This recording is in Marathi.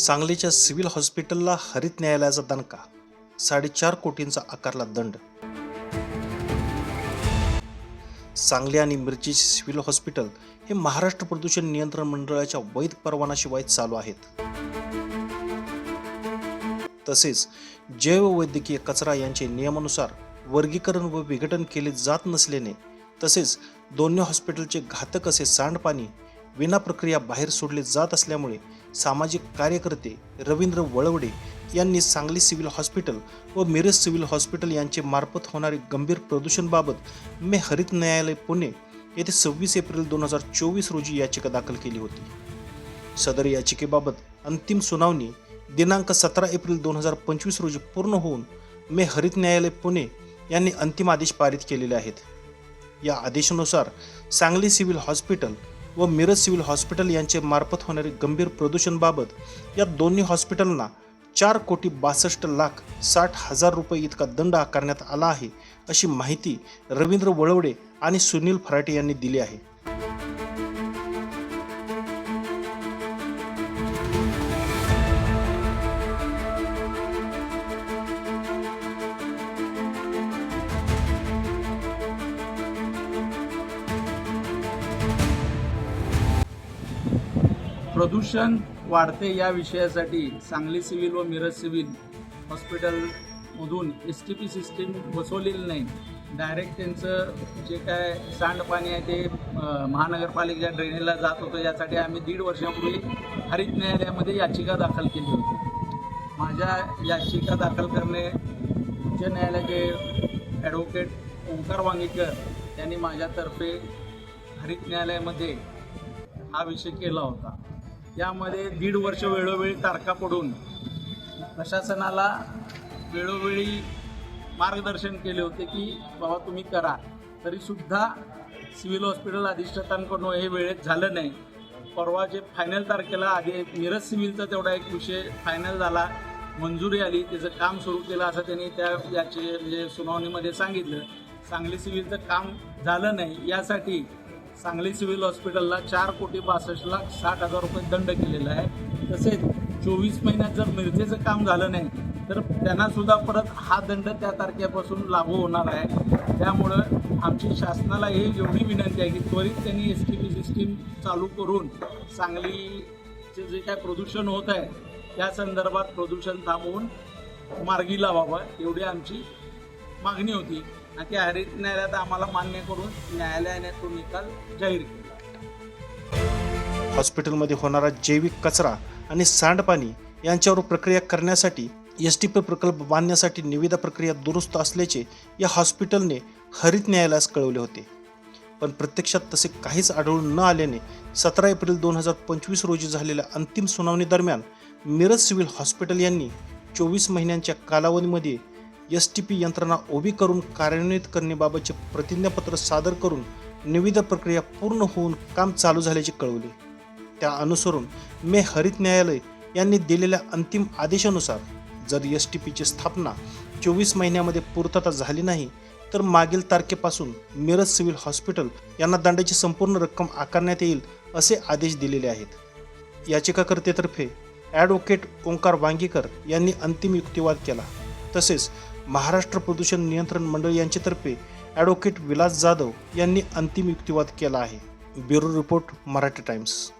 सांगलीच्या सिव्हिल हॉस्पिटलला हरित न्यायालयाचा दणका साडेचार कोटींचा आकारला दंड. सांगली आणि मिरची सिव्हिल हॉस्पिटल हे महाराष्ट्र प्रदूषण नियंत्रण मंडळाच्या वैध परवानाशिवाय चालू आहेत. तसेच जैववैद्यकीय कचरा यांचे नियमानुसार वर्गीकरण व विघटन केले जात नसल्याने तसेच दोन्ही हॉस्पिटलचे घातक असे सांडपाणी विना प्रक्रिया बाहेर सोडले जात असल्यामुळे सामाजिक कार्यकर्ते रवींद्र वळवडे यांनी सांगली सिव्हिल हॉस्पिटल व मिरज सिव्हिल हॉस्पिटल यांचे मार्फत होणारे गंभीर प्रदूषणबाबत मे हरित न्यायालय पुणे येथे सव्वीस एप्रिल दोन हजार चोवीस रोजी याचिका दाखल केली होती. सदर याचिकेबाबत अंतिम सुनावणी दिनांक सतरा एप्रिल दोन हजार पंचवीस रोजी पूर्ण होऊन मे हरित न्यायालय पुणे यांनी अंतिम आदेश पारित केलेले आहेत. या आदेशानुसार सांगली सिव्हिल हॉस्पिटल व मिरज सिव्हिल हॉस्पिटल यांचे मार्फत होणारे गंभीर प्रदूषणबाबत या दोन्ही हॉस्पिटलना चार कोटी बासष्ट लाख साठ हजार रुपये इतका दंड आकारण्यात आला आहे अशी माहिती रवींद्र वळवडे आणि सुनील फराटे यांनी दिली आहे. प्रदूषण वाढते या विषयासाठी सांगली सिव्हिल व मिरज सिव्हिल हॉस्पिटलमधून एस टी पी सिस्टीम बसवलेली नाही. डायरेक्ट त्यांचं जे काय सांडपाणी आहे ते महानगरपालिकेच्या ड्रेनेजला जात होतं. यासाठी आम्ही दीड वर्षापूर्वी हरित न्यायालयामध्ये याचिका दाखल केली होती. माझ्या याचिका दाखल करणे उच्च न्यायालयाचे ॲडव्होकेट ओंकार वांगीकर यांनी माझ्यातर्फे हरित न्यायालयामध्ये हा विषय केला होता. यामध्ये दीड वर्ष वेळोवेळी तारखा पडून प्रशासनाला वेळोवेळी मार्गदर्शन केले होते की बाबा तुम्ही करा. तरीसुद्धा सिव्हिल हॉस्पिटल अधिष्ठातांकडून हे वेळेत झालं नाही. परवा जे फायनल तारखेला आधी मिरज सिव्हिलचा तेवढा एक विषय फायनल झाला. मंजुरी आली त्याचं काम सुरू केलं असं त्यांनी त्या याचे म्हणजे सुनावणीमध्ये सांगितलं. सांगली सिव्हिलचं काम झालं नाही. यासाठी सांगली सिव्हिल हॉस्पिटलला चार कोटी बासष्ट लाख साठ हजार रुपये दंड केलेला आहे. तसेच चोवीस महिन्यात जर मिरजेचं काम झालं नाही तर त्यांनासुद्धा परत हा दंड त्या तारखेपासून लागू होणार आहे. त्यामुळं आमची शासनाला ही एवढी विनंती आहे की त्वरित त्यांनी एस टी पी सिस्टीम चालू करून सांगलीचे जे काय प्रदूषण होत आहे त्या संदर्भात प्रदूषण थांबवून मार्गी लावावं एवढी आमची मागणी होती. आणि त्या हरित न्यायालयात आम्हाला मान्य करून न्यायालयाने तो निकाल जाहीर केला. हॉस्पिटलमध्ये होणारा जैविक कचरा आणि सांडपाणी यांच्यावर प्रक्रिया करण्यासाठी एस टी पी प्रकल्प बांधण्यासाठी निविदा प्रक्रिया दुरुस्त असल्याचे या हॉस्पिटलने हरित न्यायालयास कळवले होते. पण प्रत्यक्षात तसे काहीच आढळून न आल्याने सतरा एप्रिल दोन हजार पंचवीस रोजी झालेल्या अंतिम सुनावणीदरम्यान मिरज सिव्हिल हॉस्पिटल यांनी चोवीस महिन्यांच्या कालावधीमध्ये एस टी पी यंत्रणा उभी करून कार्यान्वित करण्याबाबतचे प्रतिज्ञापत्र सादर करून निविदा प्रक्रिया पूर्ण होऊन काम चालू झाल्याचे कळवले. त्या अनुसरून मे हरित न्यायालय यांनी दिलेल्या अंतिम आदेशानुसार जर एस टी पीची स्थापना चोवीस महिन्यामध्ये पूर्तता झाली नाही तर मागील तारखेपासून मिरज सिव्हिल हॉस्पिटल यांना दंडाची संपूर्ण रक्कम आकारण्यात येईल असे आदेश दिलेले आहेत. याचिकाकर्तेतर्फे ॲडव्होकेट ओंकार वांगीकर यांनी अंतिम युक्तिवाद केला. तसेच महाराष्ट्र प्रदूषण नियंत्रण मंडळ यांच्यातर्फे ॲडव्होकेट विलास जाधव यांनी अंतिम युक्तिवाद केला आहे. Bureau report Marathi Times.